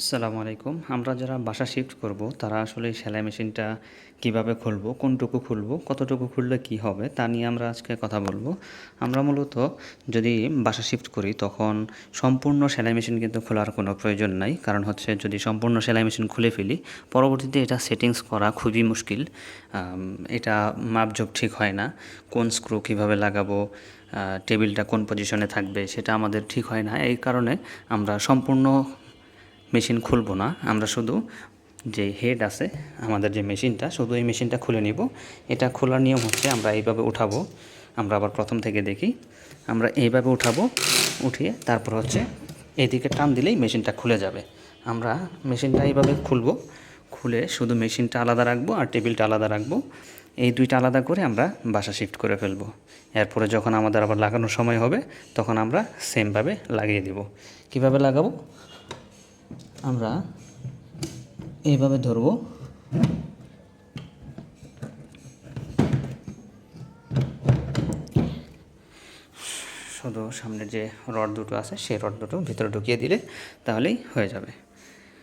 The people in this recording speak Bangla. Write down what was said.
আসসালামু আলাইকুম। আমরা যারা বাসা শিফট করব, তারা আসলে সেলাই মেশিনটা কীভাবে খুলব, কোনটুকু খুলব, কতটুকু খুললে কি হবে, তা নিয়ে আমরা আজকে কথা বলব। আমরা মূলত যদি বাসা শিফট করি, তখন সম্পূর্ণ সেলাই মেশিন কিন্তু খোলার কোনো প্রয়োজন নাই। কারণ হচ্ছে যদি সম্পূর্ণ সেলাই মেশিন খুলে ফেলি, পরবর্তীতে এটা সেটিংস করা খুবই মুশকিল। এটা মাপজোক ঠিক হয় না। কোন স্ক্রু কীভাবে লাগাবো টেবিলটা কোন পজিশনে থাকবে, সেটা আমাদের ঠিক হয় না। এই কারণে আমরা সম্পূর্ণ মেশিন খুলবো না। আমরা শুধু যে হেড আছে, আমাদের যে মেশিনটা, শুধু এই মেশিনটা খুলে নিব। এটা খোলার নিয়ম হচ্ছে আমরা এইভাবে উঠাবো। আমরা আবার প্রথম থেকে দেখি। আমরা এইভাবে উঠাবো, উঠিয়ে তারপর হচ্ছে এদিকে টান দিলেই মেশিনটা খুলে যাবে। আমরা মেশিনটা এইভাবে খুলবো। খুলে শুধু মেশিনটা আলাদা রাখব আর টেবিলটা আলাদা রাখব। এই দুইটা আলাদা করে আমরা বাসা শিফট করে ফেলব। এরপরে যখন আমাদের আবার লাগানোর সময় হবে, তখন আমরা সেমভাবে লাগিয়ে দিব। কীভাবে লাগাবো? আমরা এইভাবে ধরব। শুধু সামনের যে রড দুটো আছে, সেই রড দুটো ভিতরে ঢুকিয়ে দিলে তাহলেই হয়ে যাবে।